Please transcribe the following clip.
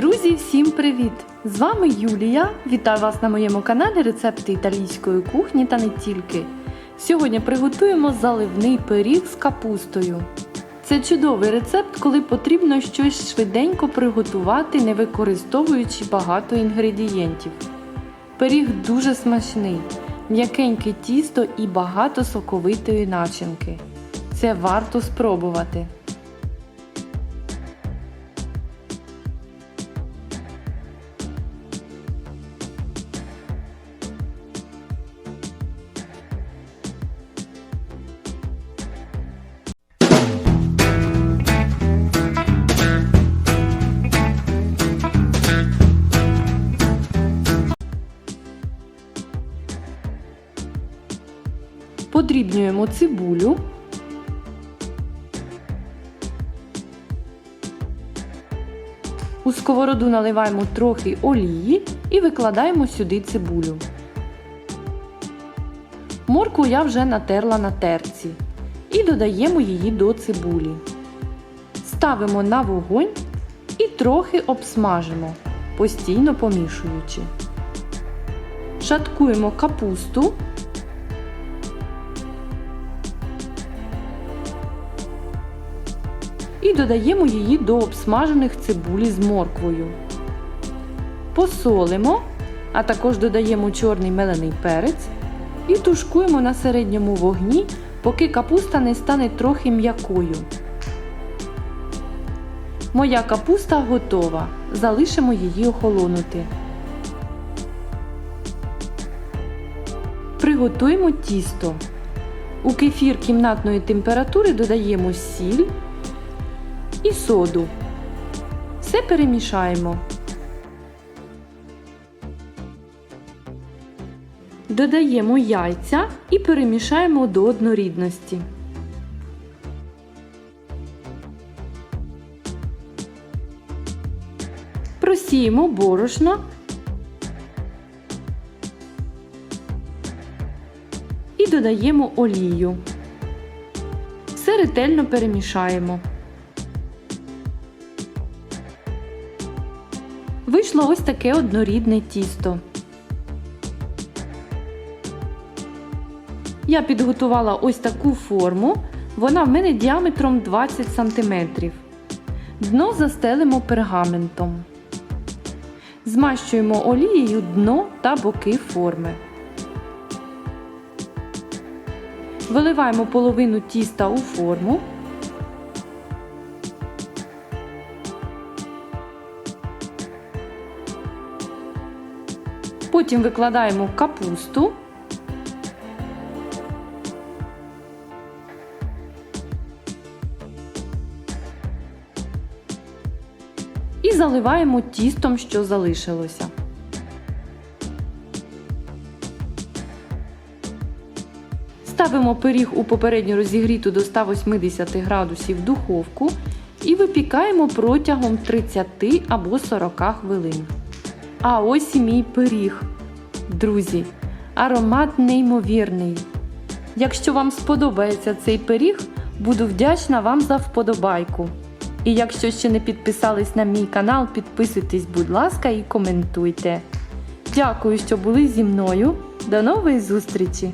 Друзі, всім привіт! З вами Юлія. Вітаю вас на моєму каналі Рецепти італійської кухні та не тільки. Сьогодні приготуємо заливний пиріг з капустою. Це чудовий рецепт, коли потрібно щось швиденько приготувати, не використовуючи багато інгредієнтів. Пиріг дуже смачний, м'якеньке тісто і багато соковитої начинки. Це варто спробувати. Подрібнюємо цибулю. У сковороду наливаємо трохи олії і викладаємо сюди цибулю. Моркву я вже натерла на терці і додаємо її до цибулі. Ставимо на вогонь і трохи обсмажимо, постійно помішуючи. Шаткуємо капусту. І додаємо її до обсмажених цибулі з морквою. Посолимо, а також додаємо чорний мелений перець і тушкуємо на середньому вогні, поки капуста не стане трохи м'якою. Моя капуста готова. Залишимо її охолонути. Приготуємо тісто. У кефір кімнатної температури додаємо сіль і соду. Все перемішаємо. Додаємо яйця і перемішаємо до однорідності. Просіємо борошно. І додаємо олію. Все ретельно перемішаємо. Вийшло ось таке однорідне тісто. Я підготувала ось таку форму. Вона в мене діаметром 20 см. Дно застелимо пергаментом. Змащуємо олією дно та боки форми. Виливаємо половину тіста у форму. Потім викладаємо капусту. І заливаємо тістом, що залишилося. Ставимо пиріг у попередньо розігріту до 180 градусів духовку і випікаємо протягом 30 або 40 хвилин. А ось і мій пиріг. Друзі, аромат неймовірний. Якщо вам сподобається цей пиріг, буду вдячна вам за вподобайку. І якщо ще не підписались на мій канал, підписуйтесь, будь ласка, і коментуйте. Дякую, що були зі мною. До нової зустрічі!